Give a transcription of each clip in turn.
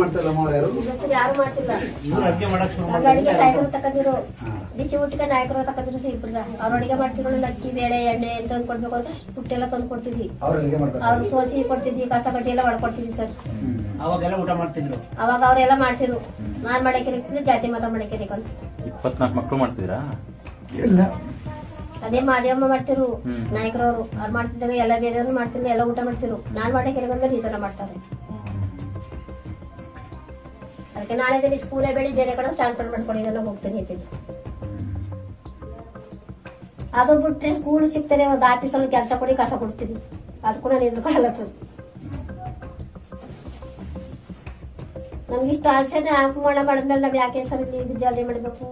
ಮಾಡ್ತಾ ಇಲ್ಲ ಅಮ್ಮ ಯಾರು? ಯಾರು ಮಾಡ್ತಿಲ್ಲ. ಅಡ್ಗೆ ಮಾಡಕ್ ಶುರು ಅವ್ರ ಅಡಿಗೆ ಸಾಯಕರು ತಕದಿರು. ಹಾ. ಬಿಸಿ ಊಟಕ್ಕೆ ನಾಯಕರು ತಕದಿರು ಇಬ್ರ ಅವ್ರ ಅಡಿಗೆ ಮಾಡ್ತಿರೋ ಅಕ್ಕಿ ಬೇಳೆ ಎಣ್ಣೆ ಅಂತ ತಂದು ಕೊಡ್ಬೇಕು ಅಂದ್ರೆ ಪುಟ್ಟೆಲ್ಲ ತಂದು ಕೊಡ್ತಿದ್ವಿ. ಅವ್ರು ಅಲ್ಲಿಗೆ ಮಾಡ್ತಾರೆ ಅವ್ರು ಸೋಸಿ ಕೊಡ್ತಿದ್ವಿ ಕಸ ಕಡ್ಡಿ ಎಲ್ಲ ಹೊಡ್ಕೊಡ್ತಿದ್ವಿ ಸರ್. ಅವಾಗೆಲ್ಲ ಊಟ ಮಾಡ್ತಿದ್ರು. ಅವಾಗ ಅವರೆಲ್ಲ ಮಾಡ್ತಿದ್ರು. ನಾನ್ ಮಾಡಕ್ಕೆ ಜಾತಿ ಮತ ಮಾಡಕ್ಕೆ ಅಂತ. ಇಪ್ಪತ್ನಾಲ್ಕು ಮಕ್ಕಳು ಮಾಡ್ತಿದ್ರಾ ಇಲ್ಲ. ಅದೇ ಮಾದೇವಮ್ಮ ಮಾಡ್ತಿರು. ನಾಯಕರವರು. ಅವ್ರು ಮಾಡ್ತಿದ್ದಾಗ ಎಲ್ಲ ಬೇರೆಯವ್ರು ಮಾಡ್ತಿದ್ರು ಎಲ್ಲ ಊಟ ಮಾಡ್ತಿರು ನಾನ್ ಮಾಡಕ್ಕೆ ಈ ತರ ಮಾಡ್ತಾರೆ. ಅದಕ್ಕೆ ನಾಳೆ ದಿನ ಸ್ಕೂಲೇ ಬೆಳಿ ಬೇರೆ ಕಡೆ ಟ್ರಾನ್ಸ್ಫರ್ ಮಾಡ್ಕೊಂಡು ಇದೆಲ್ಲ ಹೋಗ್ತೀನಿ ಅಂತೀನಿ ಅದು ಬಿಟ್ರೆ ಸ್ಕೂಲ್ ಸಿಗ್ತಾರೆ ಒಂದು ಆಫೀಸಲ್ಲಿ ಕೆಲಸ ಕೊಡಿ ಕಸ ಕೊಡ್ತೀವಿ ಅದು ಕೂಡ ನಿಂತ್ಕೊಳ್ಳಲ್ಲ ನಮ್ಗಿಷ್ಟು ಆಸೆನೆ ಹಾಕು ಮಾಡ ಮಾಡಿದ್ಮೇಲೆ ನಾವು ಯಾಕೆ ಸರ್ ಇಲ್ಲಿ ಜಲ್ದಿ ಮಾಡಬೇಕು?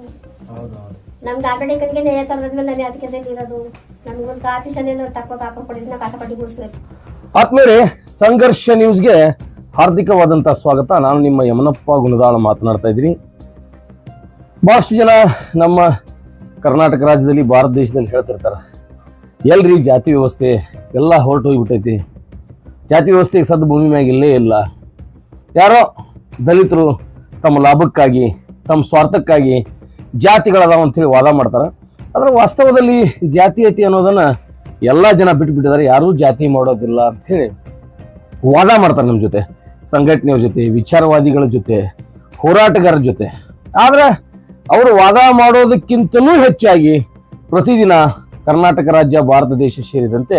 ನಮ್ಗೆ ಆಟೋಡಿಕನ್ಗೆ ನೇಯ ತರದ್ಮೇಲೆ ನಾನು ಯಾತಕ್ಕೆ ಸರ್ ಇರೋದು. ನಮ್ಗೊಂದು ಆಫೀಸಲ್ಲಿ ತಕ್ಕೋಕ್ ಹಾಕೊಂಡ್ ಕೊಡಿದ್ರೆ ನಾವು ಕಸ ಕಟ್ಟಿ ಗುಡಿಸ್ಬೇಕು ಆತ್ಮೇಲೆ ಸಂಘರ್ಷ ನ್ಯೂಸ್ಗೆ ಹಾರ್ದಿಕವಾದಂಥ ಸ್ವಾಗತ. ನಾನು ನಿಮ್ಮ ಯಮನಪ್ಪ ಗುಣದಾಳ ಮಾತನಾಡ್ತಾ ಇದ್ದೀನಿ. ಭಾಳಷ್ಟು ಜನ ನಮ್ಮ ಕರ್ನಾಟಕ ರಾಜ್ಯದಲ್ಲಿ ಭಾರತ ದೇಶದಲ್ಲಿ ಹೇಳ್ತಿರ್ತಾರೆ. ಎಲ್ರಿ ಜಾತಿ ವ್ಯವಸ್ಥೆ ಎಲ್ಲ ಹೊರಟೋಗ್ಬಿಟ್ಟೈತಿ ಜಾತಿ ವ್ಯವಸ್ಥೆಗೆ ಸದ್ದು ಭೂಮಿ ಮ್ಯಾಗ ಇಲ್ಲೇ ಇಲ್ಲ. ಯಾರೋ ದಲಿತರು ತಮ್ಮ ಲಾಭಕ್ಕಾಗಿ, ತಮ್ಮ ಸ್ವಾರ್ಥಕ್ಕಾಗಿ ಜಾತಿಗಳದಾವ ಅಂತೇಳಿ ವಾದ ಮಾಡ್ತಾರೆ. ಆದರೆ ವಾಸ್ತವದಲ್ಲಿ ಜಾತೀಯತೆ ಅನ್ನೋದನ್ನು ಎಲ್ಲ ಜನ ಬಿಟ್ಟುಬಿಟ್ಟಿದ್ದಾರೆ ಯಾರೂ ಜಾತಿ ಮಾಡೋದಿಲ್ಲ ಅಂಥೇಳಿ ವಾದ ಮಾಡ್ತಾರೆ ನಮ್ಮ ಜೊತೆ. ಸಂಘಟನೆಯವ್ರ ಜೊತೆ, ವಿಚಾರವಾದಿಗಳ ಜೊತೆ, ಹೋರಾಟಗಾರರ ಜೊತೆ. ಆದರೆ ಅವರು ವಾದ ಮಾಡೋದಕ್ಕಿಂತಲೂ ಹೆಚ್ಚಾಗಿ ಪ್ರತಿದಿನ ಕರ್ನಾಟಕ ರಾಜ್ಯ, ಭಾರತ ದೇಶ ಸೇರಿದಂತೆ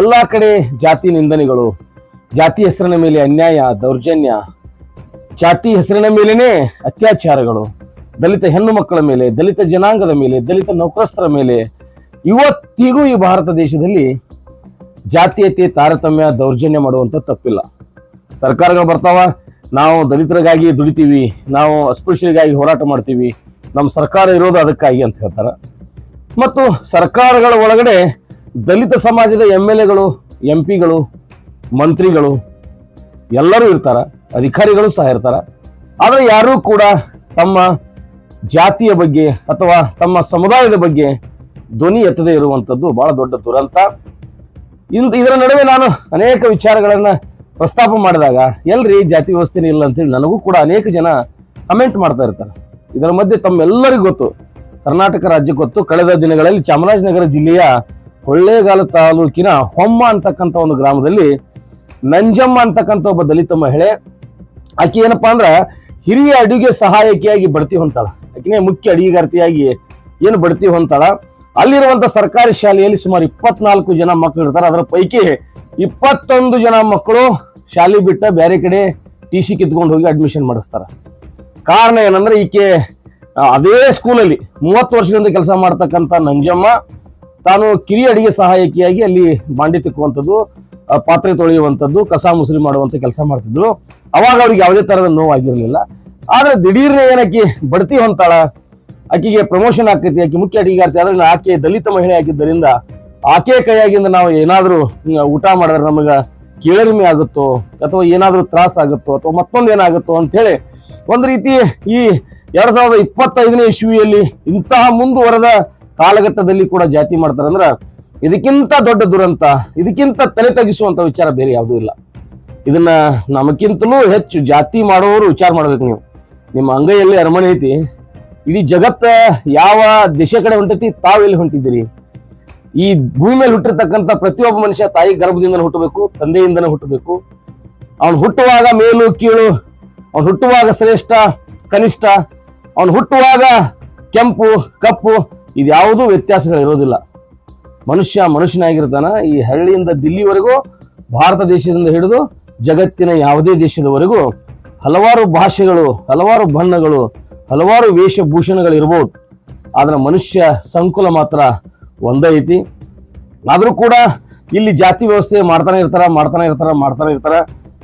ಎಲ್ಲ ಕಡೆ ಜಾತಿ ನಿಂದನೆಗಳು, ಜಾತಿ ಹೆಸರಿನ ಮೇಲೆ ಅನ್ಯಾಯ, ದೌರ್ಜನ್ಯ, ಜಾತಿ ಹೆಸರಿನ ಮೇಲೇ ಅತ್ಯಾಚಾರಗಳು, ದಲಿತ ಹೆಣ್ಣು ಮಕ್ಕಳ ಮೇಲೆ, ದಲಿತ ಜನಾಂಗದ ಮೇಲೆ, ದಲಿತ ನೌಕರಸ್ಥರ ಮೇಲೆ ಇವತ್ತಿಗೂ ಈ ಭಾರತ ದೇಶದಲ್ಲಿ ಜಾತೀಯತೆ ತಾರತಮ್ಯ, ದೌರ್ಜನ್ಯ ಮಾಡುವಂಥ ತಪ್ಪಿಲ್ಲ. ಸರ್ಕಾರಗಳು ಬರ್ತಾವ, ನಾವು ದಲಿತರಿಗಾಗಿ ದುಡಿತೀವಿ, ನಾವು ಅಸ್ಪೃಶ್ಯರಿಗಾಗಿ ಹೋರಾಟ ಮಾಡ್ತೀವಿ ನಮ್ಮ ಸರ್ಕಾರ ಇರೋದು ಅದಕ್ಕಾಗಿ ಅಂತ ಹೇಳ್ತಾರೆ. ಮತ್ತು ಸರ್ಕಾರಗಳ ಒಳಗಡೆ ದಲಿತ ಸಮಾಜದ ಎಂ ಎಲ್ ಎಗಳು, ಎಂ ಪಿಗಳು, ಮಂತ್ರಿಗಳು ಎಲ್ಲರೂ ಇರ್ತಾರೆ, ಅಧಿಕಾರಿಗಳು ಸಹ ಇರ್ತಾರೆ. ಆದರೆ ಯಾರೂ ಕೂಡ ತಮ್ಮ ಜಾತಿಯ ಬಗ್ಗೆ ಅಥವಾ ತಮ್ಮ ಸಮುದಾಯದ ಬಗ್ಗೆ ಧ್ವನಿ ಎತ್ತದೇ ಇರುವಂಥದ್ದು ಬಹಳ ದೊಡ್ಡ ದುರಂತ. ಇಂದು ಇದರ ನಡುವೆ ನಾನು ಅನೇಕ ವಿಚಾರಗಳನ್ನ ಪ್ರಸ್ತಾಪ ಮಾಡಿದಾಗ, ಎಲ್ರಿ ಜಾತಿ ವ್ಯವಸ್ಥೆನೇ ಇಲ್ಲ ಅಂತೇಳಿ ನನಗೂ ಕೂಡ ಅನೇಕ ಜನ ಕಮೆಂಟ್ ಮಾಡ್ತಾ ಇರ್ತಾರೆ. ಇದರ ಮಧ್ಯೆ ತಮ್ಮೆಲ್ಲರಿಗೂ ಗೊತ್ತು, ಕರ್ನಾಟಕ ರಾಜ್ಯ ಗೊತ್ತು, ಕಳೆದ ದಿನಗಳಲ್ಲಿ ಚಾಮರಾಜನಗರ ಜಿಲ್ಲೆಯ ಕೊಳ್ಳೇಗಾಲ ತಾಲೂಕಿನ ಹೊಮ್ಮ ಅಂತಕ್ಕಂಥ ಒಂದು ಗ್ರಾಮದಲ್ಲಿ, ನಂಜಮ್ಮ ಅಂತಕ್ಕಂಥ ಒಬ್ಬ ದಲಿತ ಮಹಿಳೆ, ಆಕೆ ಏನಪ್ಪಾ ಅಂದ್ರೆ ಹಿರಿಯ ಅಡುಗೆ ಸಹಾಯಕಿಯಾಗಿ ಬಡ್ತಿ ಹೊಂತಾಳ. ಆಕೆನೇ ಮುಖ್ಯ ಅಡಿಗೆಗಾರ್ತಿಯಾಗಿ ಏನು ಬಡ್ತಿ ಹೊಂತಾಳ. ಅಲ್ಲಿರುವಂತ ಸರ್ಕಾರಿ ಶಾಲೆಯಲ್ಲಿ ಸುಮಾರು ಇಪ್ಪತ್ನಾಲ್ಕು ಜನ ಮಕ್ಕಳು ಇರ್ತಾರೆ. ಅದರ ಪೈಕಿ ಇಪ್ಪತ್ತೊಂದು ಜನ ಮಕ್ಕಳು ಶಾಲೆ ಬಿಟ್ಟ ಬೇರೆ ಕಡೆ ಟಿ ಸಿ ಕಿತ್ಕೊಂಡು ಹೋಗಿ ಅಡ್ಮಿಷನ್ ಮಾಡಿಸ್ತಾರೆ. ಕಾರಣ ಏನಂದ್ರೆ ಈಕೆ ಅದೇ ಸ್ಕೂಲಲ್ಲಿ ಮೂವತ್ತು ವರ್ಷದಿಂದ ಕೆಲಸ ಮಾಡ್ತಕ್ಕಂಥ ನಂಜಮ್ಮ ತಾನು ಕಿರಿಯ ಅಡಿಗೆ ಸಹಾಯಕಿಯಾಗಿ ಅಲ್ಲಿ ಬಾಂಡಿ ತಿಕ್ಕುವಂಥದ್ದು ಪಾತ್ರೆ ತೊಳೆಯುವಂಥದ್ದು, ಕಸ ಮುಸುರಿ ಮಾಡುವಂಥ ಕೆಲಸ ಮಾಡ್ತಿದ್ರು. ಅವಾಗ ಅವ್ರಿಗೆ ಯಾವುದೇ ಥರದ ನೋವಾಗಿರಲಿಲ್ಲ. ಆದರೆ ದಿಢೀರ್ನೇ ಏನಕ್ಕೆ, ಬಡ್ತಿ ಹೊಂತಾಳ. ಆಕೆಗೆ ಪ್ರಮೋಷನ್ ಆಗ್ತೈತಿ, ಆಕೆ ಮುಖ್ಯ ಅಡಿಗಾರ್ತಿ. ಆದ್ರೆ ಆಕೆ ದಲಿತ ಮಹಿಳೆ ಆಗಿದ್ದರಿಂದ ಆಕೆ ಕೈಯಾಗಿಂದ ನಾವು ಏನಾದರೂ ಊಟ ಮಾಡಿದ್ರೆ ನಮಗ ಕೀಳರಿಮೆ ಆಗುತ್ತೋ ಅಥವಾ ಏನಾದರೂ ತ್ರಾಸ ಆಗುತ್ತೋ ಅಥವಾ ಮತ್ತೊಂದು ಏನಾಗುತ್ತೋ ಅಂತ ಹೇಳಿ ಒಂದು ರೀತಿ ಈ ಎರಡ್ ಸಾವಿರದ ಇಪ್ಪತ್ತೈದನೇ ಇಸ್ವಿಯಲ್ಲಿ ಇಂತಹ ಮುಂದುವರೆದ ಕಾಲಘಟ್ಟದಲ್ಲಿ ಕೂಡ ಜಾತಿ ಮಾಡ್ತಾರೆ ಅಂದ್ರೆ ಇದಕ್ಕಿಂತ ದೊಡ್ಡ ದುರಂತ, ಇದಕ್ಕಿಂತ ತಲೆ ತಗ್ಗಿಸುವಂತ ವಿಚಾರ ಬೇರೆ ಯಾವುದೂ ಇಲ್ಲ. ಇದನ್ನ ನಮಗಿಂತಲೂ ಹೆಚ್ಚು ಜಾತಿ ಮಾಡುವವರು ವಿಚಾರ ಮಾಡ್ಬೇಕು ನೀವು. ನಿಮ್ಮ ಅಂಗೈಯಲ್ಲಿ ಅರಮನೆ ಐತಿ, ಇಡೀ ಜಗತ್ತ ಯಾವ ದೇಶ ಕಡೆ ಹೊಂಟೈತಿ ತಾವೆಲ್ಲಿ ಹೊಂಟಿದ್ದೀರಿ? ಈ ಭೂಮಿ ಮೇಲೆ ಹುಟ್ಟಿರ್ತಕ್ಕಂಥ ಪ್ರತಿಯೊಬ್ಬ ಮನುಷ್ಯ ತಾಯಿ ಗರ್ಭದಿಂದ ಹುಟ್ಟಬೇಕು ತಂದೆಯಿಂದನೇ ಹುಟ್ಟಬೇಕು. ಅವನು ಹುಟ್ಟುವಾಗ ಮೇಲು, ಕೀಳು, ಅವನು ಹುಟ್ಟುವಾಗ ಶ್ರೇಷ್ಠ, ಕನಿಷ್ಠ, ಅವನು ಹುಟ್ಟುವಾಗ ಕೆಂಪು, ಕಪ್ಪು ಇದ್ಯಾವುದೂ ವ್ಯತ್ಯಾಸಗಳು ಇರೋದಿಲ್ಲ ಮನುಷ್ಯ ಮನುಷ್ಯನಾಗಿರ್ತಾನ, ಈ ಹಳ್ಳಿಯಿಂದ ದಿಲ್ಲಿವರೆಗೂ, ಭಾರತ ದೇಶದಿಂದ ಹಿಡಿದು ಜಗತ್ತಿನ ಯಾವುದೇ ದೇಶದವರೆಗೂ ಹಲವಾರು ಭಾಷೆಗಳು, ಹಲವಾರು ಬಣ್ಣಗಳು, ಹಲವಾರು ವೇಷಭೂಷಣಗಳು ಆದರೆ ಆದ್ರೆ ಮನುಷ್ಯ ಸಂಕುಲ ಮಾತ್ರ ಒಂದೇ ಐತಿ. ಆದರೂ ಕೂಡ ಇಲ್ಲಿ ಜಾತಿ ವ್ಯವಸ್ಥೆ ಮಾಡ್ತಾನೆ ಇರ್ತಾರೆ ಮಾಡ್ತಾನೆ ಇರ್ತಾರೆ ಮಾಡ್ತಾನೆ ಇರ್ತಾರೆ.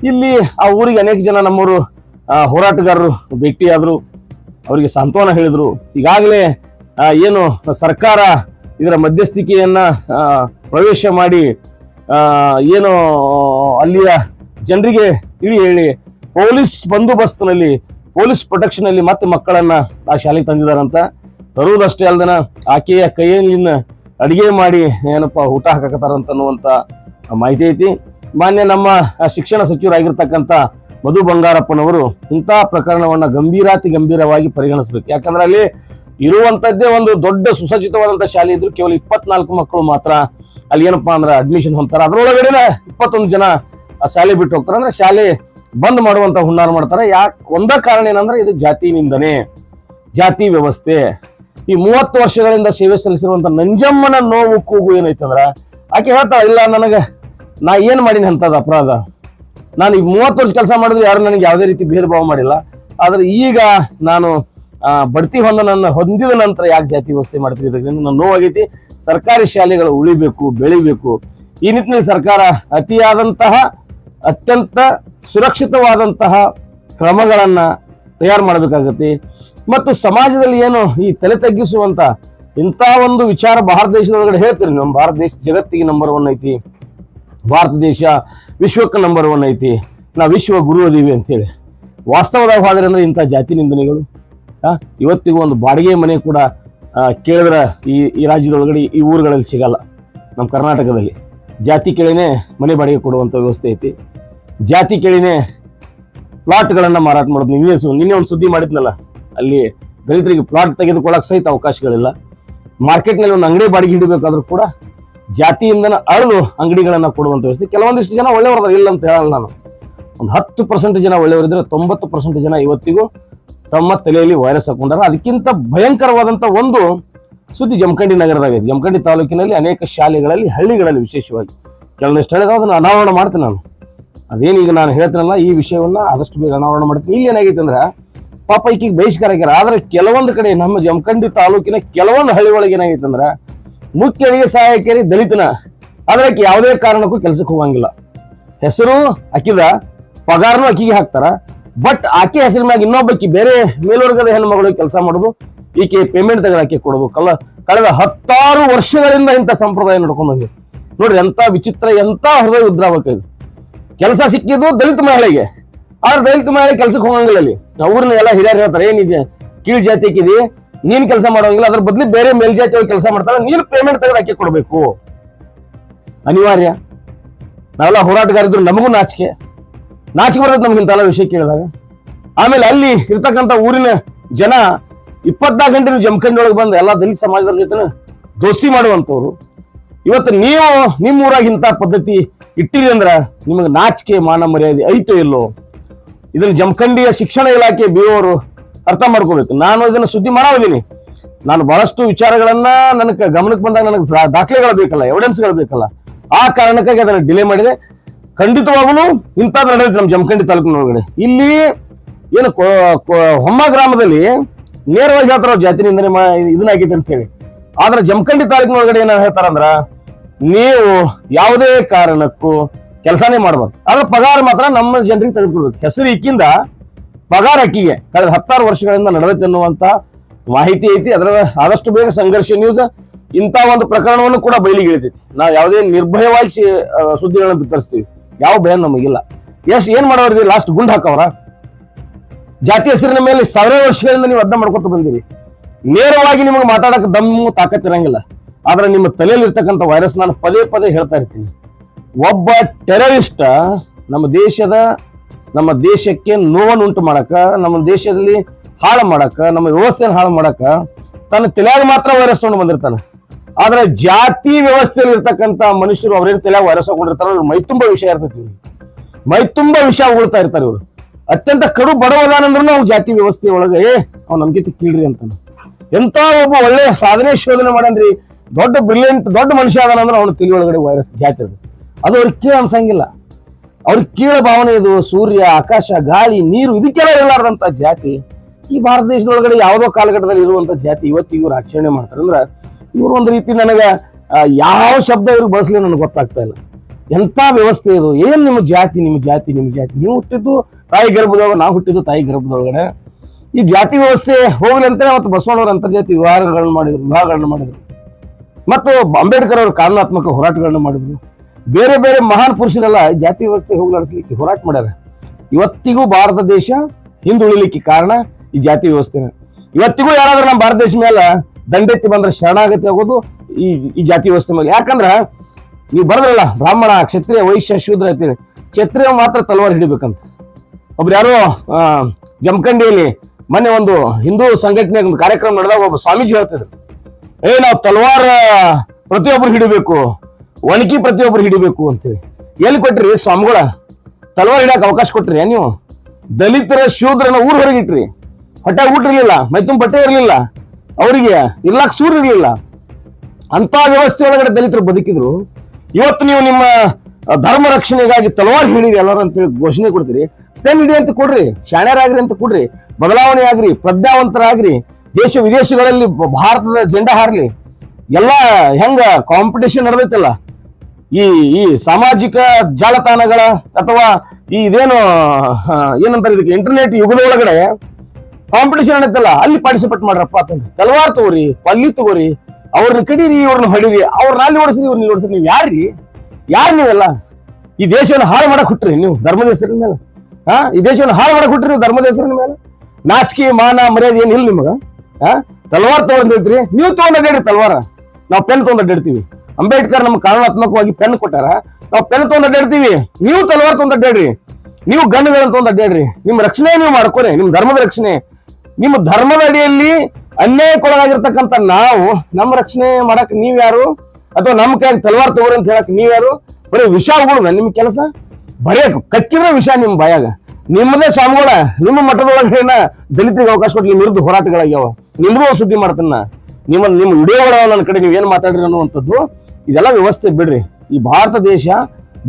ಇಲ್ಲಿ ಆ ಊರಿಗೆ ಅನೇಕ ಜನ ನಮ್ಮವರು ಹೋರಾಟಗಾರರು ಭೇಟಿಯಾದರು, ಅವರಿಗೆ ಸಾಂತ್ವನ ಹೇಳಿದರು. ಈಗಾಗಲೇ ಏನು ಸರ್ಕಾರ ಇದರ ಮಧ್ಯಸ್ಥಿಕೆಯನ್ನು ಪ್ರವೇಶ ಮಾಡಿ ಏನು ಅಲ್ಲಿಯ ಜನರಿಗೆ ತಿಳಿ ಹೇಳಿ, ಪೊಲೀಸ್ ಬಂದೋಬಸ್ತ್ನಲ್ಲಿ, ಪೊಲೀಸ್ ಪ್ರೊಟೆಕ್ಷನಲ್ಲಿ ಮತ್ತೆ ಮಕ್ಕಳನ್ನು ಆ ಶಾಲೆಗೆ ತಂದಿದ್ದಾರಂತ. ತರುವುದಷ್ಟೇ ಅಲ್ಲದನ ಆಕೆಯ ಕೈಯಲ್ಲಿನ ಅಡಿಗೆ ಮಾಡಿ ಏನಪ್ಪ ಊಟ ಹಾಕಕತ್ತಾರಂತ ಅನ್ನುವಂಥ ಮಾಹಿತಿ ಐತಿ. ಮಾನ್ಯ ನಮ್ಮ ಶಿಕ್ಷಣ ಸಚಿವರಾಗಿರ್ತಕ್ಕಂಥ ಮಧು ಬಂಗಾರಪ್ಪನವರು ಇಂಥ ಪ್ರಕರಣವನ್ನು ಗಂಭೀರಾತಿ ಗಂಭೀರವಾಗಿ ಪರಿಗಣಿಸಬೇಕು. ಯಾಕಂದ್ರೆ ಅಲ್ಲಿ ಇರುವಂಥದ್ದೇ ಒಂದು ದೊಡ್ಡ ಸುಸಜ್ಜಿತವಾದಂಥ ಶಾಲೆ ಇದ್ರು ಕೇವಲ ಇಪ್ಪತ್ನಾಲ್ಕು ಮಕ್ಕಳು ಮಾತ್ರ ಅಲ್ಲಿ ಏನಪ್ಪ ಅಂದ್ರೆ ಅಡ್ಮಿಷನ್ ಹೊಂತಾರೆ ಅದ್ರೊಳಗಡೆ ಇಪ್ಪತ್ತೊಂದು ಜನ ಆ ಶಾಲೆ ಬಿಟ್ಟು ಹೋಗ್ತಾರೆ. ಅಂದ್ರೆ ಶಾಲೆ ಬಂದ್ ಮಾಡುವಂತ ಹುನ್ನಾರ ಮಾಡ್ತಾರೆ. ಯಾಕೆ, ಒಂದ ಕಾರಣ ಏನಂದ್ರೆ ಇದು ಜಾತಿ ನಿಂದನೆ ಜಾತಿ ವ್ಯವಸ್ಥೆ. ಈ ಮೂವತ್ತು ವರ್ಷಗಳಿಂದ ಸೇವೆ ಸಲ್ಲಿಸಿರುವಂತ ನಂಜಮ್ಮನ ನೋವು, ಕೂಗು ಏನೈತಂದ್ರ, ಆಕೆ ಹೇಳ್ತಾ, ಇಲ್ಲ, ನನಗೆ, ನಾ ಏನ್ ಮಾಡೀನಿ ಅಂತದ ಅಪರಾಧ? ನಾನು ಈ ಮೂವತ್ತು ವರ್ಷ ಕೆಲಸ ಮಾಡಿದ್ರು ಯಾರು ನನಗೆ ಯಾವುದೇ ರೀತಿ ಭೇದ ಭಾವ ಮಾಡಿಲ್ಲ. ಆದ್ರೆ ಈಗ ನಾನು ಬಡ್ತಿ ಹೊಂದ ನನ್ನ ಹೊಂದಿದ ನಂತರ ಯಾಕೆ ಜಾತಿ ವ್ಯವಸ್ಥೆ ಮಾಡ್ತೀವಿ ಇದರಿಂದ ನನ್ನ ನೋವಾಗೈತಿ. ಸರ್ಕಾರಿ ಶಾಲೆಗಳು ಉಳಿಬೇಕು, ಬೆಳಿಬೇಕು. ಈ ನಿಟ್ಟಿನಲ್ಲಿ ಸರ್ಕಾರ ಅತಿಯಾದಂತಹ, ಅತ್ಯಂತ ಸುರಕ್ಷಿತವಾದಂತಹ ಕ್ರಮಗಳನ್ನ ತಯಾರು ಮಾಡಬೇಕಾಗತ್ತೆ. ಮತ್ತು ಸಮಾಜದಲ್ಲಿ ಏನು ಈ ತಲೆ ತಗ್ಗಿಸುವಂತ ಇಂಥ ಒಂದು ವಿಚಾರ ಭಾರತ ದೇಶದೊಳಗಡೆ ಹೇಳ್ತೀರಿ ನಮ್ಮ ಭಾರತ ದೇಶ ಜಗತ್ತಿಗೆ ನಂಬರ್ ಒನ್ ಐತಿ. ಭಾರತ ದೇಶ ವಿಶ್ವಕ್ಕೆ ನಂಬರ್ ಒನ್ ಐತಿ. ನಾವು ವಿಶ್ವ ಗುರು ಅದೀವಿ ಅಂತೇಳಿ. ವಾಸ್ತವದಾಗ ಹೋದ್ರೆ ಅಂದ್ರೆ ಇಂಥ ಜಾತಿ ನಿಂದನೆಗಳು. ಇವತ್ತಿಗೂ ಒಂದು ಬಾಡಿಗೆ ಮನೆ ಕೂಡ ಕೇಳಿದ್ರೆ ಈ ಈ ರಾಜ್ಯದೊಳಗಡೆ ಈ ಊರುಗಳಲ್ಲಿ ಸಿಗಲ್ಲ. ನಮ್ಮ ಕರ್ನಾಟಕದಲ್ಲಿ. ಜಾತಿ ಕೇಳಿನೇ ಮನೆ ಬಾಡಿಗೆ ಕೊಡುವಂಥ ವ್ಯವಸ್ಥೆ ಐತಿ. ಜಾತಿ ಕೇಳಿನೇ ಪ್ಲಾಟ್ಗಳನ್ನು ಮಾರಾಟ ಮಾಡೋದು ನಿನ್ನೆ ನಿನ್ನೆ ಒಂದು ಸುದ್ದಿ ಮಾಡಿದ್ನಲ್ಲ, ಅಲ್ಲಿ ದಲಿತರಿಗೆ ಪ್ಲಾಟ್ ತೆಗೆದುಕೊಳ್ಳಕ್ಕೆ ಸಹಿತ ಅವಕಾಶಗಳಿಲ್ಲ. ಮಾರ್ಕೆಟ್ನಲ್ಲಿ ಒಂದು ಅಂಗಡಿ ಬಾಡಿಗೆ ಇಡಬೇಕಾದ್ರೂ ಕೂಡ ಜಾತಿಯಿಂದನ ಅಳದು ಅಂಗಡಿಗಳನ್ನು ಕೊಡುವಂತ ವ್ಯವಸ್ಥೆ. ಕೆಲವೊಂದಿಷ್ಟು ಜನ ಒಳ್ಳೆಯವ್ರದಾರ, ಇಲ್ಲ ಅಂತ ಹೇಳಲ್ಲ ನಾನು. ಒಂದು ಹತ್ತು ಪರ್ಸೆಂಟ್ ಜನ ಒಳ್ಳೆಯವರಿದ್ರೆ ತೊಂಬತ್ತು ಪರ್ಸೆಂಟ್ ಜನ ಇವತ್ತಿಗೂ ತಮ್ಮ ತಲೆಯಲ್ಲಿ ವೈರಸ್ ಹಾಕೊಂಡಾರ ಅದಕ್ಕಿಂತ ಭಯಂಕರವಾದಂತ ಒಂದು ಸುದ್ದಿ ಜಮಖಂಡಿ ನಗರದಾಗ ಜಮಖಂಡಿ ತಾಲೂಕಿನಲ್ಲಿ ಅನೇಕ ಶಾಲೆಗಳಲ್ಲಿ, ಹಳ್ಳಿಗಳಲ್ಲಿ ವಿಶೇಷವಾಗಿ. ಕೆಲವೊಂದಿಷ್ಟು ಹೇಳೋದನ್ನು ಅನಾವರಣ ಮಾಡ್ತೇನೆ ನಾನು. ಅದೇನೀಗ ನಾನು ಹೇಳ್ತೀನಲ್ಲ, ಈ ವಿಷಯವನ್ನ ಆದಷ್ಟು ಬೇಗ ಅನಾವರಣ ಮಾಡ್ತೀನಿ. ಇಲ್ಲಿ ಏನಾಗೈತೆ ಅಂದ್ರೆ, ಪಾಪ ಈಕಿಗೆ ಬಹಿಷ್ಕಾರ ಆಗ್ಯಾರ. ಆದ್ರೆ ಕೆಲವೊಂದು ಕಡೆ ನಮ್ಮ ಜಮಖಂಡಿ ತಾಲೂಕಿನ ಕೆಲವೊಂದು ಹಳ್ಳಿ ಒಳಗೆ ಏನಾಗೈತೆ ಅಂದ್ರೆ, ಮುಖ್ಯ ಅಡಿಗೆ ಸಹಾಯಕರಿ ದಲಿತನ. ಆದ್ರೆ ಆಕೆ ಯಾವುದೇ ಕಾರಣಕ್ಕೂ ಕೆಲಸಕ್ಕೆ ಹೋಗಂಗಿಲ್ಲ. ಹೆಸರು ಅಕ್ಕಿದ ಪಗಾರನು ಅಕ್ಕಿಗೆ ಹಾಕ್ತಾರ. ಬಟ್ ಆಕೆ ಹೆಸರಿನ ಮ್ಯಾಗ ಇನ್ನೊಬ್ಬಕ್ಕೆ ಬೇರೆ ಮೇಲ್ವರ್ಗದ ಹೆಣ್ಮಗಳು ಕೆಲಸ ಮಾಡುದು, ಈಕೆ ಪೇಮೆಂಟ್ ತೆಗೆದು ಆಕೆ ಕೊಡೋದು ಕಲ್ಲ ಕಳೆದ ಹತ್ತಾರು ವರ್ಷಗಳಿಂದ ಇಂಥ ಸಂಪ್ರದಾಯ ನೋಡ್ಕೊಂಡು ಬಂದಿದೆ ನೋಡ್ರಿ ಎಂತ ವಿಚಿತ್ರ ಎಂತ ಹೃದಯ ಉದ್ರಾವಕ ಇದು. ಕೆಲಸ ಸಿಕ್ಕಿದ್ದು ದಲಿತ ಮಹಿಳೆಗೆ. ಆದ್ರೆ ದಲಿತ ಮಹಿಳೆ ಕೆಲ್ಸಕ್ಕೆ ಹೋಗಂಗಿಲ್ಲ ಅಲ್ಲಿ. ಅವ್ರನ್ನ ಎಲ್ಲ ಹಿರಿಯರು ಹೇಳ್ತಾರೆ ಏನಿದೆ ಕೀಳ್ ಜಾತಿ ಹಾಕಿದಿ ನೀನ್ ಕೆಲಸ ಮಾಡೋಂಗಿಲ್ಲ, ಅದ್ರ ಬದ್ಲಿ ಬೇರೆ ಮೇಲ್ಜಾತಿ ಹೋಗಿ ಕೆಲಸ ಮಾಡ್ತಾರೆ ನೀನು ಪೇಮೆಂಟ್ ತೆಗೆದು ಹಾಕಿ ಕೊಡಬೇಕು. ಅನಿವಾರ್ಯ. ನಾವೆಲ್ಲ ಹೋರಾಟಗಾರಿದ್ರು ನಮಗೂ ನಾಚಿಕೆ. ನಾಚಿಕೆ ಬರೋದು ನಮ್ಗೆ ಇಂತೆಲ್ಲ ವಿಷಯ ಕೇಳಿದಾಗ. ಆಮೇಲೆ ಅಲ್ಲಿ ಇರ್ತಕ್ಕಂಥ ಊರಿನ ಜನ ಇಪ್ಪತ್ನಾಲ್ಕು ಗಂಟೆ ಜಮಖಂಡಿ ಒಳಗೆ ಬಂದು ಎಲ್ಲ ದಲಿತ ಸಮಾಜದ ಜೊತೆ ದೋಸ್ತಿ ಮಾಡುವಂಥವ್ರು. ಇವತ್ತು ನೀವು ನಿಮ್ಮ ಊರಾಗ ಇಂಥ ಪದ್ಧತಿ ಇಟ್ಟಿರಿ ಅಂದ್ರೆ ನಿಮಗೆ ನಾಚಿಕೆ, ಮಾನ ಮರ್ಯಾದೆ ಐತೋ ಇಲ್ಲೋ? ಇದನ್ನ ಜಮಖಂಡಿಯ ಶಿಕ್ಷಣ ಇಲಾಖೆ ಬಿ ಅವರು ಅರ್ಥ ಮಾಡ್ಕೋಬೇಕು. ನಾನು ಇದನ್ನು ಸುದ್ದಿ ಮಾಡೋದಿನಿ ನಾನು ಬಹಳಷ್ಟು ವಿಚಾರಗಳನ್ನ ನನಗೆ ಗಮನಕ್ಕೆ ಬಂದಾಗ ನನಗೆ ದಾಖಲೆಗಳು ಬೇಕಲ್ಲ ಎವಿಡೆನ್ಸ್ಗಳು ಬೇಕಲ್ಲ. ಆ ಕಾರಣಕ್ಕಾಗಿ ಅದನ್ನು ಡಿಲೇ ಮಾಡಿದೆ. ಖಂಡಿತವಾಗಲೂ ಇಂಥದ್ದು ನಡೆಯುತ್ತೆ ನಮ್ಮ ಜಮಖಂಡಿ ತಾಲೂಕಿನೊಳಗಡೆ ಇಲ್ಲಿ ಏನು ಹೊಮ್ಮ ಗ್ರಾಮದಲ್ಲಿ ನೇರವಾಗಿ ಹೇಳ್ತಾರ ಜಾತಿ ನಿಂದನೆ ಇದನ್ನಾಗಿದೆ ಅಂತ ಹೇಳಿ. ಆದ್ರೆ ಜಮಖಂಡಿ ತಾಲೂಕಿನೊಳಗಡೆ ಏನ ಹೇಳ್ತಾರಂದ್ರ ನೀವು ಯಾವುದೇ ಕಾರಣಕ್ಕೂ ಕೆಲಸನೇ ಮಾಡಬಾರ್ದು. ಆದ್ರೆ ಪಗಾರ ಮಾತ್ರ ನಮ್ಮ ಜನರಿಗೆ ತೆಗೆದುಕೊಳ್ಬೇಕು ಹೆಸರು ಇಕ್ಕಿಂದ ಪಗಾರ ಅಕ್ಕಿಗೆ ಕಳೆದ ಹತ್ತಾರು ವರ್ಷಗಳಿಂದ ನಡೆದೈತೆ ಅನ್ನುವಂತ ಮಾಹಿತಿ ಐತಿ. ಅದರ ಆದಷ್ಟು ಬೇಗ ಸಂಘರ್ಷ ನ್ಯೂಸ್ ಇಂಥ ಒಂದು ಪ್ರಕರಣವನ್ನು ಕೂಡ ಬಯಲಿಗೆ ಇಳಿತೈತಿ. ನಾವು ಯಾವುದೇ ನಿರ್ಭಯವಾಗಿ ಸುದ್ದಿಗಳನ್ನ ಬಿತ್ತರಿಸ್ತೀವಿ. ಯಾವ ಭಯ ನಮಗಿಲ್ಲ. ಎಷ್ಟು ಏನ್ ಮಾಡೋರಿ ಲಾಸ್ಟ್ ಗುಂಡ್ ಹಾಕವ್ರ? ಜಾತಿ ಹೆಸರಿನ ಮೇಲೆ ಸಾವಿರ ವರ್ಷಗಳಿಂದ ನೀವು ಅದ್ನ ಮಾಡ್ಕೊತ ಬಂದಿರಿ. ನೇರವಾಗಿ ನಿಮಗೆ ಮಾತಾಡಕ್ಕೆ ದಮ್ಮು ತಾಕತ್ತಿರಂಗಿಲ್ಲ ಆದ್ರೆ ನಿಮ್ಮ ತಲೆಯಲ್ಲಿ ಇರ್ತಕ್ಕಂಥ ವೈರಸ್ ನಾನು ಪದೇ ಪದೇ ಹೇಳ್ತಾ ಇರ್ತೀನಿ. ಒಬ್ಬ ಟೆರರಿಸ್ಟ್ ನಮ್ಮ ದೇಶದ, ನಮ್ಮ ದೇಶಕ್ಕೆ ನೋವನ್ನು ಉಂಟು ಮಾಡಕ, ನಮ್ಮ ದೇಶದಲ್ಲಿ ಹಾಳು ಮಾಡಕ, ನಮ್ಮ ವ್ಯವಸ್ಥೆಯನ್ನು ಹಾಳು ಮಾಡಕ ತನ್ನ ತಲೆಯಾಗ ಮಾತ್ರ ವೈರಸ್ ತಗೊಂಡು ಬಂದಿರ್ತಾನೆ. ಆದ್ರೆ ಜಾತಿ ವ್ಯವಸ್ಥೆಯಲ್ಲಿ ಇರ್ತಕ್ಕಂಥ ಮನುಷ್ಯರು ಅವ್ರೇನು ತಲೆಯಾಗ ವೈರಸ್ ಹಾಕೊಂಡಿರ್ತಾರ ಅವ್ರ ಮೈ ತುಂಬ ವಿಷಯ ಇರ್ತೈತಿ. ಮೈ ತುಂಬ ವಿಷ ಉಗುಳ್ತಾ ಇರ್ತಾರೆ ಇವರು. ಅತ್ಯಂತ ಕಡು ಬಡವದಾನಂದ್ರೂ ಅವ್ರು ಜಾತಿ ವ್ಯವಸ್ಥೆ ಒಳಗೆ ಅವ್ನು ನಮ್ಗಿಂತ ಕೀಳ್ರಿ ಅಂತಾನೆ. ಎಂತ ಒಬ್ಬ ಒಳ್ಳೆಯ ಸಾಧನೆ ಶೋಧನೆ ಮಾಡನ್ರಿ. ದೊಡ್ಡ ಬ್ರಿಲಿಯಂಟ್ ದೊಡ್ಡ ಮನುಷ್ಯ ಅದಾನಂದ್ರೆ ಅವನ ತಲೆ ಒಳಗಡೆ ವೈರಸ್ ಜಾತಿ ಅದು ಅದು ಅವ್ರಿಗೆ ಕೀಳು ಅನ್ಸಂಗಿಲ್ಲ. ಅವ್ರಿಗೆ ಕೀಳ ಭಾವನೆ ಇದು, ಸೂರ್ಯ, ಆಕಾಶ, ಗಾಳಿ, ನೀರು, ಇದಕ್ಕೆಲ್ಲ ಇರಲಾರ್ದಂಥ ಜಾತಿ, ಈ ಭಾರತ ದೇಶದೊಳಗಡೆ ಯಾವುದೋ ಕಾಲಘಟ್ಟದಲ್ಲಿ ಇರುವಂತ ಜಾತಿ ಇವತ್ತು ಇವ್ರು ಆಚರಣೆ ಮಾಡ್ತಾರೆ. ಅಂದ್ರೆ ಇವ್ರು ಒಂದು ರೀತಿ ನನಗೆ ಯಾವ ಶಬ್ದ ಇವ್ರಿಗೆ ಬಳಸಲಿ ನನಗೆ ಗೊತ್ತಾಗ್ತಾ ಇಲ್ಲ. ಎಂತ ವ್ಯವಸ್ಥೆ ಇದು? ಏನ್ ನಿಮ್ಮ ಜಾತಿ ನಿಮ್ಮ ಜಾತಿ ನಿಮ್ಮ ಜಾತಿ? ನೀವು ಹುಟ್ಟಿದ್ದು ತಾಯಿ ಗರ್ಭದೊಳಗೆ, ನಾವು ಹುಟ್ಟಿದ್ದು ತಾಯಿ ಗರ್ಭದೊಳಗಡೆ. ಈ ಜಾತಿ ವ್ಯವಸ್ಥೆ ಹೋಗ್ಲಿ ಅಂತ ಅವತ್ತು ಬಸವಣ್ಣವ್ರ ಅಂತರ್ಜಾತಿ ವಿವಾಹಗಳನ್ನು ಮಾಡಿದ್ರು ವಿವಾಹಗಳನ್ನು ಮಾಡಿದ್ರು. ಮತ್ತು ಅಂಬೇಡ್ಕರ್ ಅವರು ಕಾನೂನಾತ್ಮಕ ಹೋರಾಟಗಳನ್ನು ಮಾಡಿದ್ರು. ಬೇರೆ ಬೇರೆ ಮಹಾನ್ ಪುರುಷರೆಲ್ಲ ಜಾತಿ ವ್ಯವಸ್ಥೆ ಹೋಗ್ಲಾಡಿಸ್ಲಿಕ್ಕೆ ಹೋರಾಟ ಮಾಡ್ಯಾರ. ಇವತ್ತಿಗೂ ಭಾರತ ದೇಶ ಹಿಂದುಳಿಲಿಕ್ಕೆ ಕಾರಣ ಈ ಜಾತಿ ವ್ಯವಸ್ಥೆನ. ಇವತ್ತಿಗೂ ಯಾರಾದ್ರೂ ನಮ್ಮ ಭಾರತ ದೇಶ ಮೇಲೆ ದಂಡೆತ್ತಿ ಬಂದ್ರೆ ಶರಣಾಗತಿ ಆಗೋದು ಈ ಈ ಜಾತಿ ವ್ಯವಸ್ಥೆ ಮೇಲೆ ಯಾಕಂದ್ರ ನೀವು ಬರದ್ರಲ್ಲ, ಬ್ರಾಹ್ಮಣ, ಕ್ಷತ್ರಿಯ, ವೈಶ್ಯ, ಶೂದ್ರ ಅಂತೀರಿ. ಕ್ಷತ್ರಿಯ ಮಾತ್ರ ತಲವಾರ್ ಹಿಡಿಬೇಕಂತ. ಒಬ್ರು ಯಾರೋ ಜಮಖಂಡಿಯಲ್ಲಿ ಮೊನ್ನೆ ಒಂದು ಹಿಂದೂ ಸಂಘಟನೆ ಒಂದು ಕಾರ್ಯಕ್ರಮ ನಡೆದಾಗ ಒಬ್ಬ ಸ್ವಾಮೀಜಿ ಹೇಳ್ತಿದ್ರು. ಏ, ನಾವು ತಲವಾರ ಪ್ರತಿಯೊಬ್ರು ಹಿಡಿಬೇಕು. ಒಣಕಿ ಪ್ರತಿಯೊಬ್ರು ಹಿಡಿಬೇಕು ಅಂತೇಳಿ ಎಲ್ಲಿ ಕೊಟ್ರಿ ಸ್ವಾಮಿಗಳ? ತಲವಾರ ಹಿಡಕ್ ಅವಕಾಶ ಕೊಟ್ರಿ ನೀವು? ದಲಿತರ ಶೂದ್ರನ ಊರ್ ಹೊರಗೆ ಇಟ್ರಿ. ಹೊಟ್ಟೆ ಊಟ ಇರಲಿಲ್ಲ ಮೈತುಂಬ ಬಟ್ಟೆ ಇರಲಿಲ್ಲ, ಅವರಿಗೆ ಇರ್ಲಾಕ್ ಸೂರ್ ಇರಲಿಲ್ಲ. ಅಂತ ವ್ಯವಸ್ಥೆ ಒಳಗಡೆ ದಲಿತರು ಬದುಕಿದ್ರು. ಇವತ್ತು ನೀವು ನಿಮ್ಮ ಧರ್ಮ ರಕ್ಷಣೆಗಾಗಿ ತಲವಾರ್ ಹಿಡಿರಿ ಎಲ್ಲರೂ ಅಂತೇಳಿ ಘೋಷಣೆ ಕೊಡ್ತೀರಿ. ಪೆನ್ ಹಿಡಿ ಅಂತ ಕೊಡ್ರಿ, ಶಾಣ್ಯರಾಗ್ರಿ ಅಂತ ಕೊಡ್ರಿ. ಬದಲಾವಣೆ ಆಗ್ರಿ ಪ್ರಜ್ಞಾವಂತರಾಗ್ರಿ. ದೇಶ ವಿದೇಶಗಳಲ್ಲಿ ಭಾರತದ ಜೆಂಡಾ ಹಾರಲಿ, ಎಲ್ಲ ಹೆಂಗ ಕಾಂಪಿಟೇಷನ್ ನಡೆದೈತಲ್ಲ? ಈ ಈ ಸಾಮಾಜಿಕ ಜಾಲತಾಣಗಳ ಅಥವಾ ಈ ಇದೇನು ಏನಂತಾರೆ ಇದಕ್ಕೆ ಇಂಟರ್ನೆಟ್ ಯುಗದ ಒಳಗಡೆ ಕಾಂಪಿಟೇಷನ್ ನಡೆಯುತ್ತಲ್ಲ ಅಲ್ಲಿ ಪಾರ್ಟಿಸಿಪೇಟ್ ಮಾಡ್ರಪ್ಪ ಅಂತಂದ್ರೆ, ತಲವಾರ್ ತಗೋರಿ, ಪಲ್ಲಿ ತಗೋರಿ ಅವ್ರನ್ನ ಕಡೀರಿ ಇವ್ರನ್ನ ಹೊಡೀರಿ ಅವ್ರನ್ನ ಅಲ್ಲಿ ಓಡಿಸ್ರಿ ಇವ್ರನ್ನ ಓಡಿಸ್ರಿ, ನೀವು ಯಾರ್ರಿ? ಯಾರು ನೀವೆಲ್ಲ? ಈ ದೇಶವನ್ನು ಹಾಳು ಮಾಡಕ್ ಹುಟ್ಟ್ರಿ ನೀವು, ಧರ್ಮದ ಹೆಸರಿನ ಮೇಲೆ. ಹಾ? ಈ ದೇಶವನ್ನು ಹಾಳು ಮಾಡಕ್ ಹುಟ್ಟ್ರಿ ನೀವು, ಧರ್ಮದ ಹೆಸರಿನ ಮೇಲೆ. ನಾಚಿಕೆ, ಮಾನ, ಮರ್ಯಾದೆ ಏನಿಲ್ಲ ನಿಮಗ? ತಲವಾರ್ ತಗೊಂಡಿರ್ತೀರಿ ನೀವು ತಗೊಂಡ್ ಅಡ್ಡಾಡ್ರಿ ತಲವಾರ. ನಾವು ಪೆನ್ ತಗೊಂಡ್ ಅಡ್ಡಾಡ್ತೀವಿ ಅಂಬೇಡ್ಕರ್ ನಮ್ಗೆ ಕಾನೂನಾತ್ಮಕವಾಗಿ ಪೆನ್ ಕೊಟ್ಟಾರ. ನಾವು ಪೆನ್ ತಗೊಂಡ್ ಅಡ್ಡಾಡ್ತೀವಿ ನೀವು ತಲವಾರ್ ತಗೊಂಡ್ ನೀವು ಗನ್ಗಳನ್ನ ತಗೊಂಡ್ ಅಡ್ಡಾಡ್ರಿ ನಿಮ್ಮ ರಕ್ಷಣೆ ನೀವು ಮಾಡ್ಕೊರಿ. ನಿಮ್ಮ ಧರ್ಮದ ರಕ್ಷಣೆ. ನಿಮ್ಮ ಧರ್ಮದ ಅಡಿಯಲ್ಲಿ ಅನ್ಯಾಯಕ್ಕೊಳಗಾಗಿರ್ತಕ್ಕಂಥ ನಾವು, ನಮ್ಮ ರಕ್ಷಣೆ ಮಾಡಕ್ ನೀವ್ಯಾರು? ಅಥವಾ ನಮ್ಮ ಕೈ ತಲವಾರ್ ತಗೋರಿ ಅಂತ ಹೇಳಕ್ ನೀವ್ಯಾರು? ಬರೀ ವಿಷ ನಿಮ್ ಕೆಲಸ? ಬರೀ ಕಕ್ಕಿದ್ರೆ ವಿಷಯ ನಿಮ್ ಬಾಯಾಗ. ನಿಮ್ಮದೇ ಸ್ವಾಮಿಗಳ, ನಿಮ್ಮ ಮಠದೊಳಗೆ ದಲಿತರಿಗೆ ಅವಕಾಶ ಕೊಟ್ಟು ನಿಮ್ಮ ವಿರುದ್ಧ ಹೋರಾಟಗಳಾಗ್ಯಾವ? ಒಂದ್ ಸುದ್ದಿ ಮಾಡ್ತಾನ ನಿಮ್ಮ ನಿಮ್ಮ ವಿಡಿಯೋಗಳ ನನ್ನ ಕಡೆ ನೀವು ಏನ್ ಮಾತಾಡ್ರಿ ಅನ್ನುವಂಥದ್ದು, ಇದೆಲ್ಲ ವ್ಯವಸ್ಥೆ ಬಿಡ್ರಿ. ಈ ಭಾರತ ದೇಶ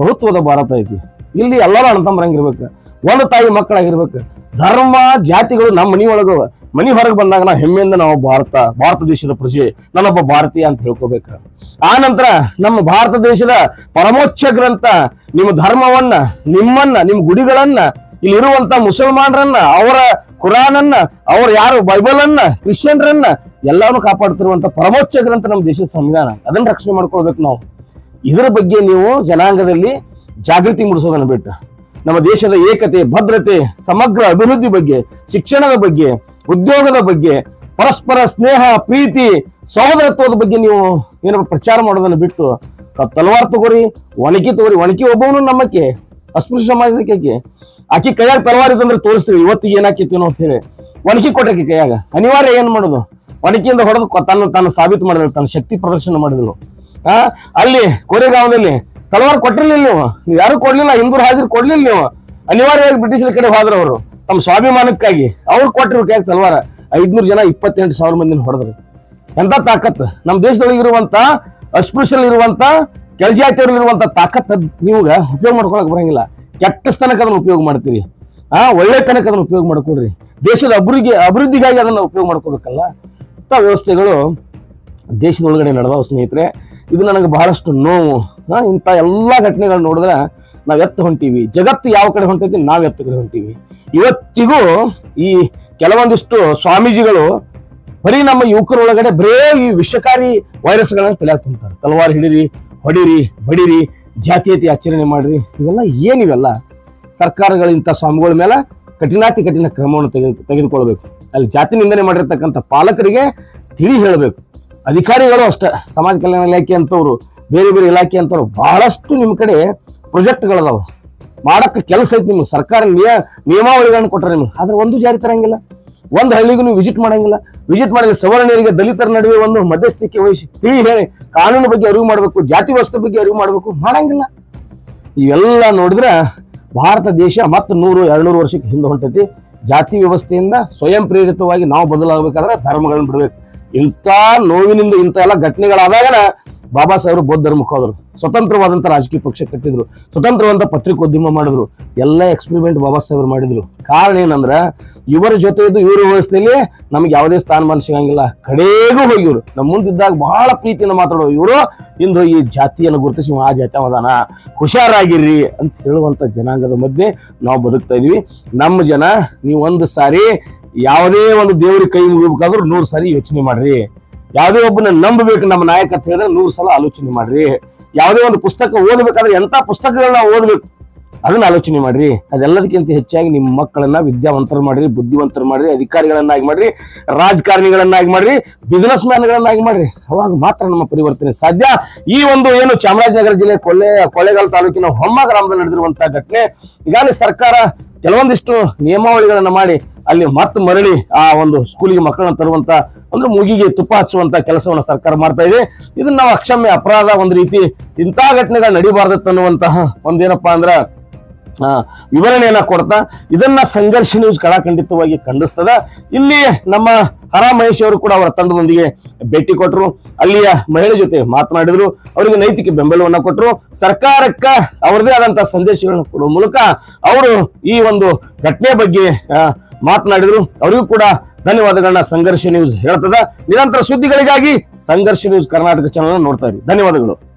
ಬಹುತ್ವದ ಭಾರತ ಐತಿ. ಇಲ್ಲಿ ಎಲ್ಲರೂ ಅಣ್ಣತಮ್ಮರಂಗಿರ್ಬೇಕು. ಒಂದು ತಾಯಿ ಮಕ್ಕಳಾಗಿರ್ಬೇಕು. ಧರ್ಮ, ಜಾತಿಗಳು ನಮ್ಮ ಮನಿ ಒಳಗ ಮನಿ ಹೊರಗೆ ಬಂದಾಗ ನಾವು ಹೆಮ್ಮೆಯಿಂದ ನಾವು ಭಾರತ ಭಾರತ ದೇಶದ ಪ್ರಜೆ ನಾನೊಬ್ಬ ಭಾರತೀಯ ಅಂತ ಹೇಳ್ಕೋಬೇಕು. ಆ ನಂತರ ನಮ್ಮ ಭಾರತ ದೇಶದ ಪರಮೋಚ್ಚ ಗ್ರಂಥ, ನಿಮ್ಮ ಧರ್ಮವನ್ನ, ನಿಮ್ಮನ್ನ, ನಿಮ್ಮ ಗುಡಿಗಳನ್ನ, ಇಲ್ಲಿರುವಂತ ಮುಸಲ್ಮಾನರನ್ನ, ಅವರ ಕುರಾನನ್ನ, ಅವ್ರ ಯಾರು ಬೈಬಲ್ ಅನ್ನ ಕ್ರಿಶ್ಚಿಯನ್ರನ್ನ, ಎಲ್ಲಾನು ಕಾಪಾಡ್ತಿರುವಂತ ಪರಮೋಚ್ಚ ಗ್ರಂಥ ನಮ್ಮ ದೇಶದ ಸಂವಿಧಾನ. ಅದನ್ನ ರಕ್ಷಣೆ ಮಾಡ್ಕೊಳ್ಬೇಕು ನಾವು. ಇದರ ಬಗ್ಗೆ ನೀವು ಜನಾಂಗದಲ್ಲಿ ಜಾಗೃತಿ ಮೂಡಿಸೋದನ್ನು ಬಿಟ್ಟು ನಮ್ಮ ದೇಶದ ಏಕತೆ, ಭದ್ರತೆ, ಸಮಗ್ರ ಅಭಿವೃದ್ಧಿ ಬಗ್ಗೆ, ಶಿಕ್ಷಣದ ಬಗ್ಗೆ, ಉದ್ಯೋಗದ ಬಗ್ಗೆ, ಪರಸ್ಪರ ಸ್ನೇಹ, ಪ್ರೀತಿ, ಸಹೋದರತ್ವದ ಬಗ್ಗೆ ನೀವು ಏನಪ್ಪ ಪ್ರಚಾರ ಮಾಡೋದನ್ನು ಬಿಟ್ಟು ತಲವಾರ್ ತಗೋರಿ, ಒಣಕಿ ತಗೋರಿ, ಒಣಕಿ ಒಬ್ಬವನು ನಮ್ಮಕ್ಕೆ, ಅಸ್ಪೃಶ್ಯ ಸಮಾಜದಕ್ಕೆ ಆಕಿ ಕೈಯಾಗ ತಲವಾರ್ ಇದಂದ್ರೆ ತೋರಿಸ್ತೀವಿ ಇವತ್ತಿಗೆ ಏನಾಕಿತ್ತು ಅಂತ ಹೇಳಿ. ಒಣಕಿ ಕೊಟ್ಟಕ್ಕೆ ಕೈಯಾಗ. ಅನಿವಾರ್ಯ ಏನು ಮಾಡೋದು? ಒಣಕಿಯಿಂದ ಹೊಡೆದು ತನ್ನ ತನ್ನ ಸಾಬೀತು ಮಾಡಿದ್ರು, ತನ್ನ ಶಕ್ತಿ ಪ್ರದರ್ಶನ ಮಾಡಿದ್ರು. ಆ, ಅಲ್ಲಿ ಕೋರೆಗಾಂವದಲ್ಲಿ ತಲವಾರ್ ಕೊಟ್ಟಿರ್ಲಿಲ್ಲ ನೀವು. ನೀವು ಯಾರು ಕೊಡ್ಲಿಲ್ಲ, ಹಿಂದೂರು ಹಾಜರು ಕೊಡ್ಲಿಲ್ಲ ನೀವು. ಅನಿವಾರ್ಯವಾಗಿ ಬ್ರಿಟಿಷರ ಕಡೆ ಹೋದ್ರು ಅವರು. ತಮ್ಮ ಸ್ವಾಭಿಮಾನಕ್ಕಾಗಿ. ಅವ್ರು ಕೊಟ್ಟಿರು ಕೈ ತಲವಾರ ಐದ್ನೂರು ಜನ ಇಪ್ಪತ್ತೆಂಟು ಸಾವಿರ ಮಂದಿನ ಹೊಡೆದ್ರು. ಎಂತ ತಾಕತ್? ನಮ್ಮ ದೇಶದೊಳಗೆ ಇರುವಂತ ಅಸ್ಪೃಶ್ಯಲ್ಲಿರುವಂತ ಕೆಳಜಾತಿಯಲ್ಲಿರುವಂತ ತಾಕತ್ ಅದ್ ನೀವಾಗ ಉಪಯೋಗ ಮಾಡ್ಕೊಳಕ್ ಬರಂಗಿಲ್ಲ. ಕೆಟ್ಟ ಸ್ಥಾನಕ್ಕೆ ಅದನ್ನ ಉಪಯೋಗ ಮಾಡ್ತೀರಿ. ಆ ಒಳ್ಳೆ ತನಕ ಅದನ್ನ ಉಪಯೋಗ ಮಾಡ್ಕೊಡ್ರಿ ದೇಶದ ಅಭಿವೃದ್ಧಿ, ಅಭಿವೃದ್ಧಿಗಾಗಿ ಅದನ್ನ ಉಪಯೋಗ ಮಾಡ್ಕೋಬೇಕಲ್ಲ ಇಂಥ ವ್ಯವಸ್ಥೆಗಳು ದೇಶದೊಳಗಡೆ ನಡೆದವು ಸ್ನೇಹಿತರೆ. ಇದು ನನಗೆ ಬಹಳಷ್ಟು ನೋವು. ಇಂಥ ಎಲ್ಲ ಘಟನೆಗಳು ನೋಡಿದ್ರೆ ನಾವು ಎತ್ತು ಹೊಂಟೀವಿ. ಜಗತ್ತು ಯಾವ ಕಡೆ ಹೊಂಟೈತಿ ನಾವು ಎತ್ತು ಕಡೆ ಹೊಂಟೀವಿ. ಇವತ್ತಿಗೂ ಈ ಕೆಲವೊಂದಿಷ್ಟು ಸ್ವಾಮೀಜಿಗಳು ಬರೀ ನಮ್ಮ ಯುವಕರೊಳಗಡೆ ಬರೇ ಈ ವಿಷಕಾರಿ ವೈರಸ್ಗಳನ್ನ ತಲೆ ತುಂಬ್ತಾರೆ. ತಲವಾರು ಹಿಡಿರಿ, ಹೊಡಿರಿ, ಬಡಿರಿ ಜಾತೀಯತೆ ಆಚರಣೆ ಮಾಡಿರಿ. ಇವೆಲ್ಲ ಏನಿವೆಲ್ಲ ಸರ್ಕಾರಗಳು ಇಂಥ ಸ್ವಾಮಿಗಳ ಮೇಲೆ ಕಠಿಣಾತಿ ಕಠಿಣ ಕ್ರಮವನ್ನು ತೆಗೆದು ತೆಗೆದುಕೊಳ್ಬೇಕು. ಅಲ್ಲಿ ಜಾತಿ ನಿಂದನೆ ಮಾಡಿರ್ತಕ್ಕಂಥ ಪಾಲಕರಿಗೆ ತಿಳಿ ಹೇಳಬೇಕು. ಅಧಿಕಾರಿಗಳು ಅಷ್ಟೇ, ಸಮಾಜ ಕಲ್ಯಾಣ ಇಲಾಖೆ ಅಂತವ್ರು, ಬೇರೆ ಬೇರೆ ಇಲಾಖೆ ಅಂತವ್ರು ಬಹಳಷ್ಟು ನಿಮ್ಮ ಕಡೆ ಪ್ರೊಜೆಕ್ಟ್ಗಳದಾವೆ. ಮಾಡೋಕ್ಕೆ ಕೆಲಸ ಐತಿ ನಿಮ್ಗೆ, ಸರ್ಕಾರ ನಿಯ, ನಿಯಮಾವಳಿಗಳನ್ನು ಕೊಟ್ಟರೆ ನಿಮ್ಗೆ. ಆದ್ರೆ ಒಂದು ಜಾರಿ ತರಂಗಿಲ್ಲ. ಒಂದು ಹಳ್ಳಿಗೂ ನೀವು ವಿಸಿಟ್ ಮಾಡಂಗಿಲ್ಲ. ವಿಸಿಟ್ ಮಾಡಿದ್ರೆ ಸವರ್ಣರಿಗೆ ದಲಿತರ ನಡುವೆ ಒಂದು ಮಧ್ಯಸ್ಥಿಕೆ ವಹಿಸಿ ತಿಳಿ ಹೇಳಿ, ಕಾನೂನು ಬಗ್ಗೆ ಅರಿವು ಮಾಡಬೇಕು, ಜಾತಿ ವ್ಯವಸ್ಥೆ ಬಗ್ಗೆ ಅರಿವು ಮಾಡಬೇಕು, ಮಾಡೋಂಗಿಲ್ಲ. ಇವೆಲ್ಲ ನೋಡಿದ್ರೆ ಭಾರತ ದೇಶ ಮತ್ತು ನೂರು ಎರಡು ವರ್ಷಕ್ಕೆ ಹಿಂದೆ ಹೊಂಟೈತಿ. ಜಾತಿ ವ್ಯವಸ್ಥೆಯಿಂದ ಸ್ವಯಂ ಪ್ರೇರಿತವಾಗಿ ನಾವು ಬದಲಾಗಬೇಕಾದ್ರೆ ಧರ್ಮಗಳನ್ನ ಬಿಡ್ಬೇಕು. ಇಂಥ ನೋವಿನಿಂದ ಇಂಥ ಎಲ್ಲ ಘಟನೆಗಳಾದಾಗ ಬಾಬಾ ಸಾಹೇಬರು ಬೌದ್ಧರ ಮುಖ ಸ್ವತಂತ್ರವಾದಂಥ ರಾಜಕೀಯ ಪಕ್ಷ ಕಟ್ಟಿದ್ರು ಸ್ವತಂತ್ರವಾದ ಪತ್ರಿಕೋದ್ಯಮ ಮಾಡಿದ್ರು, ಎಲ್ಲ ಎಕ್ಸ್ಪೆರಿಮೆಂಟ್ ಬಾಬಾ ಸಾಹೇಬರು ಮಾಡಿದ್ರು. ಕಾರಣ ಏನಂದ್ರೆ, ಇವರ ಜೊತೆ ಇದ್ದು ಇವರ ವ್ಯವಸ್ಥೆಯಲ್ಲಿ ನಮ್ಗೆ ಯಾವುದೇ ಸ್ಥಾನಮಾನ ಸಿಗಂಗಿಲ್ಲ. ಕಡೆಗೂ ಹೋಗಿವ್ರು. ನಮ್ಮ ಮುಂದಿದ್ದಾಗ ಬಹಳ ಪ್ರೀತಿಯಿಂದ ಮಾತಾಡೋ ಇವರು. ಇಂದು ಈ ಜಾತಿಯನ್ನು ಗುರುತಿಸಿ ಆ ಜಾತಿ ಅವದಾನ ಹುಷಾರಾಗಿರ್ರಿ ಅಂತ ಹೇಳುವಂತ ಜನಾಂಗದ ಮಧ್ಯೆ ನಾವು ಬದುಕ್ತಾ ಇದೀವಿ. ನಮ್ಮ ಜನ, ನೀವು ಒಂದು ಸಾರಿ ಯಾವುದೇ ಒಂದು ದೇವ್ರಿಗೆ ಕೈ ಮುಗಿಬೇಕಾದ್ರೂ ನೂರು ಸಾರಿ ಯೋಚನೆ ಮಾಡ್ರಿ. ಯಾವುದೇ ಒಬ್ಬನ ನಂಬಬೇಕು ನಮ್ಮ ನಾಯಕ ಅಂತ ಹೇಳಿದ್ರೆ ನೂರು ಸಲ ಆಲೋಚನೆ ಮಾಡ್ರಿ. ಯಾವುದೇ ಒಂದು ಪುಸ್ತಕ ಓದಬೇಕಾದ್ರೆ ಎಂತ ಪುಸ್ತಕಗಳನ್ನ ಓದಬೇಕು? ಅದನ್ನ ಆಲೋಚನೆ ಮಾಡ್ರಿ. ಅದೆಲ್ಲದಕ್ಕಿಂತ ಹೆಚ್ಚಾಗಿ ನಿಮ್ಮ ಮಕ್ಕಳನ್ನ ವಿದ್ಯಾವಂತರು ಮಾಡ್ರಿ, ಬುದ್ಧಿವಂತರು ಮಾಡ್ರಿ, ಅಧಿಕಾರಿಗಳನ್ನಾಗಿ ಮಾಡ್ರಿ, ರಾಜಕಾರಣಿಗಳನ್ನಾಗಿ ಮಾಡ್ರಿ ಬಿಸ್ನೆಸ್ ಮ್ಯಾನ್ಗಳನ್ನಾಗಿ ಮಾಡ್ರಿ. ಅವಾಗ ಮಾತ್ರ ನಮ್ಮ ಪರಿವರ್ತನೆ ಸಾಧ್ಯ. ಈ ಒಂದು ಏನು ಚಾಮರಾಜನಗರ ಜಿಲ್ಲೆ ಕೊಳ್ಳೆ, ಕೊಳ್ಳೇಗಾಲ ತಾಲೂಕಿನ ಹೊಮ್ಮ ಗ್ರಾಮದಲ್ಲಿ ನಡೆದಿರುವಂತಹ ಘಟನೆ, ಈಗಾಗಲೇ ಸರ್ಕಾರ ಕೆಲವೊಂದಿಷ್ಟು ನಿಯಮಾವಳಿಗಳನ್ನು ಮಾಡಿ ಅಲ್ಲಿ ಮತ್ತೆ ಮರಳಿ ಆ ಒಂದು ಸ್ಕೂಲಿಗೆ ಮಕ್ಕಳನ್ನ ತರುವಂತ ಅಂದ್ರೆ ಮುಗಿಗೆ ತುಪ್ಪ ಹಚ್ಚುವಂತ ಕೆಲಸವನ್ನ ಸರ್ಕಾರ ಮಾಡ್ತಾ ಇದೆ. ಇದನ್ನ ನಾವು ಅಕ್ಷಮ್ಯ ಅಪರಾಧ ಒಂದು ರೀತಿ ಇಂತಹ ಘಟನೆಗಳು ನಡಿಬಾರ್ದು ಅನ್ನುವಂತಹ ಒಂದೇನಪ್ಪಾ ಅಂದ್ರ ವಿವರಣೆಯನ್ನ ಕೊಡ್ತಾ ಇದನ್ನ ಸಂಘರ್ಷ ನ್ಯೂಸ್ ಕಡಾಖಂಡಿತವಾಗಿ ಖಂಡಿಸ್ತದ. ಇಲ್ಲಿ ನಮ್ಮ ಹರಾ ಮಹೇಶ್ ಅವರು ಕೂಡ ಅವರ ತಂಡದೊಂದಿಗೆ ಭೇಟಿ ಕೊಟ್ಟರು ಅಲ್ಲಿಯ ಮಹಿಳೆ ಜೊತೆ ಮಾತನಾಡಿದ್ರು. ಅವರಿಗೆ ನೈತಿಕ ಬೆಂಬಲವನ್ನ ಕೊಟ್ಟರು ಸರ್ಕಾರಕ್ಕ ಅವರದೇ ಆದಂತಹ ಸಂದೇಶಗಳನ್ನು ಕೊಡುವ ಮೂಲಕ ಅವರು ಈ ಒಂದು ಘಟನೆ ಬಗ್ಗೆ ಮಾತನಾಡಿದ್ರು. ಅವರಿಗೂ ಕೂಡ ಧನ್ಯವಾದಗಳನ್ನ ಸಂಘರ್ಷ ನ್ಯೂಸ್ ಹೇಳ್ತದ. ನಿರಂತರ ಸುದ್ದಿಗಳಿಗಾಗಿ ಸಂಘರ್ಷ ನ್ಯೂಸ್ ಕರ್ನಾಟಕ ಚಾನಲ್ ನೋಡ್ತಾ ಇರಿ. ಧನ್ಯವಾದಗಳು.